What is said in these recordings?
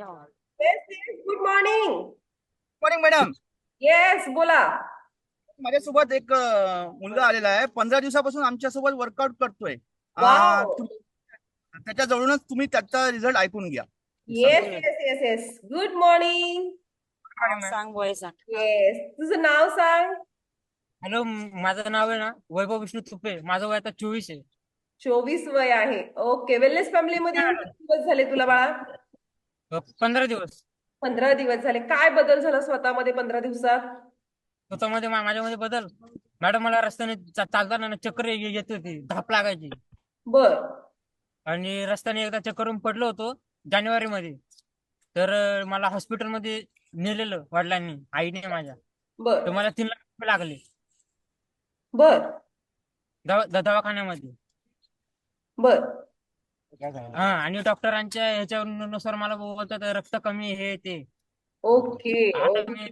Good morning morning madam yes बोला. माझ्यासोबत एक मुलगा आलेला आहे. पंधरा दिवसापासून आमच्यासोबत वर्कआउट करतोय. त्याच्या जवळूनच तुम्ही त्याचा रिझल्ट ऐकून घ्या. Yes yes yes yes good morning सांग बोय सांग येस तुझं नाव सांग? हॅलो माझं नाव आहे ना वैभव विष्णू तुपे माझं वय आता चोवीस आहे. चोवीस वय आहे. ओके वेलनेस फॅमिली मध्ये दिवस झाले तुला बाळा? पंधरा दिवस. पंधरा दिवस झाले. काय बदल झाला स्वतःमध्ये पंधरा दिवसात? स्वतःमध्ये मा- माझ्यामध्ये बदल. मॅडम मला रस्त्याने चा- चालताना ना चक्कर ये- येत होती. धाप लागायची. बर. आणि रस्त्याने एकदा चक्करून पडलो होतो जानेवारी मध्ये तर अ, मला हॉस्पिटलमध्ये नेलेलं वडिलांनी आईने माझ्या. तर बर मला तीन लाख रुपये लागले. बर. दवा द- दवाखान्यामध्ये. बर. हा आणि डॉक्टरांच्या ह्याच्यानुसार मला बोलतात रक्त कमी हे ते. ओके आता मी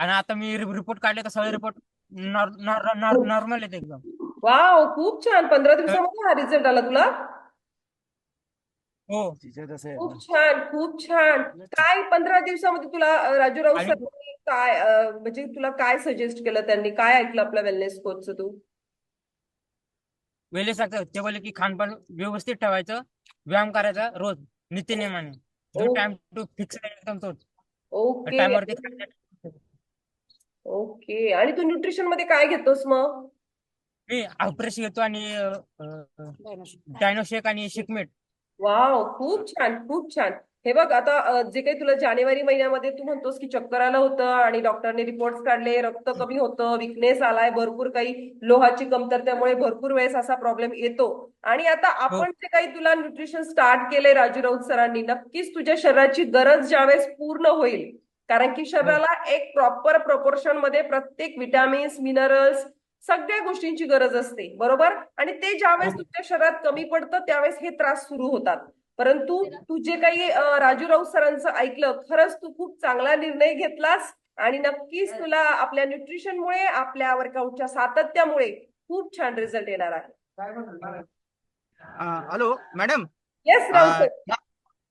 आणि आता मी रिपोर्ट काढले तर सगळे रिपोर्ट नॉर्मल आहेत एकदम. वाव खूप छान. पंधरा दिवसामध्ये हा रिझल्ट आला तुला? हो. खूप छान खूप छान. काय पंधरा दिवसामध्ये तुला राजू राऊत सरांनी काय अ, म्हणजे तुला काय सजेस्ट केलं त्यांनी? काय ऐकलं आपल्या वेलनेस कोचचं तू? वेळे सांगतात ते बोलले की खानपान व्यवस्थित ठेवायचं व्यायाम करायचा रोज नित्यनेमाने. जो ओ. टाइम टू फिक्स एकदम तोच ओके. टाइमवरती. ओके. आणि तू न्यूट्रिशनमध्ये काय घेतोस मग? मी अल्प्रेश घेतो आणि डायनो शेक आणि शिकमेट. वाव खूप छान खूप छान. हे बघ आता जे काही तुला जानेवारी महिन्यामध्ये तू म्हणतोस की चक्कर आलं होतं आणि डॉक्टरने रिपोर्ट काढले रक्त कमी होतं विकनेस आलाय भरपूर काही लोहाची कमतरतेमुळे भरपूर वेळेस असा प्रॉब्लेम येतो. आणि आता आपण जे काही तुला न्यूट्रिशन स्टार्ट केलंय राजू राऊत सरांनी नक्कीच तुझ्या शरीराची गरज ज्यावेळेस पूर्ण होईल कारण की शरीराला एक प्रॉपर प्रोपोर्शनमध्ये प्रत्येक विटॅमिन्स मिनरल्स सगळ्या गोष्टींची गरज असते बरोबर? आणि ते ज्यावेळेस हो. तुझ्या शरीरात कमी पडतं त्यावेळेस हे त्रास सुरू होतात. परंतु तू जे काही राजू राऊत सरांचं ऐकलं खरंच तू खूप चांगला निर्णय घेतलास आणि नक्कीच तुला आपल्या न्यूट्रिशनमुळे आपल्या वर्कआउटच्या सातत्यामुळे खूप छान रिझल्ट येणार आहे. Hello madam. Yes Raut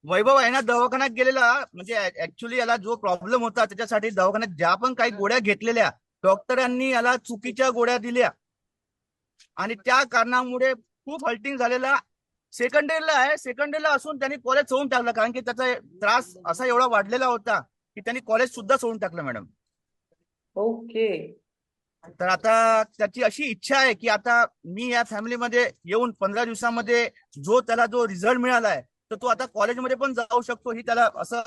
Vaibhav आहे ना दवाखान्यात गेलेला म्हणजे ऍक्च्युली याला जो प्रॉब्लेम होता त्याच्यासाठी दवाखान्यात ज्या पण काही गोळ्या घेतलेल्या डॉक्टरांनी याला चुकीच्या गोळ्या दिल्या. आणि त्या कारणामुळे खूप हल्टिंग झालेला सेकंड इयरला आहे. सेकंड इयरला असून त्यांनी कॉलेज सोडून टाकलं. कारण की त्याचा त्रास असा एवढा वाढलेला होता की त्यांनी कॉलेज सुद्धा सोडून टाकलं मॅडम ओके तर आता त्याची अशी इच्छा आहे की आता मी या फॅमिलीमध्ये येऊन पंधरा दिवसामध्ये जो त्याला जो रिझल्ट मिळाला आहे तर तो आता कॉलेजमध्ये पण जाऊ शकतो. ही त्याला असं.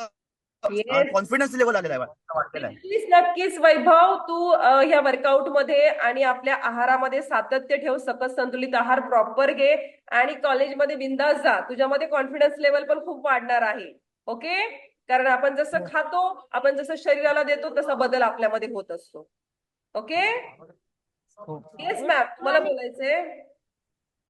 कॉन्फिडन्स लेवल आलेला आहे नक्कीच वैभव तू ह्या वर्कआउटमध्ये आणि आपल्या आहारामध्ये सातत्य ठेव सकस संतुलित आहार प्रॉपर घे आणि कॉलेजमध्ये बिंदास जा. तुझ्यामध्ये कॉन्फिडन्स लेवल पण खूप वाढणार आहे. ओके कारण आपण जसं खातो आपण जसं शरीराला देतो तसा बदल आपल्यामध्ये होत असतो. ओके हो. येस मॅम तुम्हाला बोलायचंय?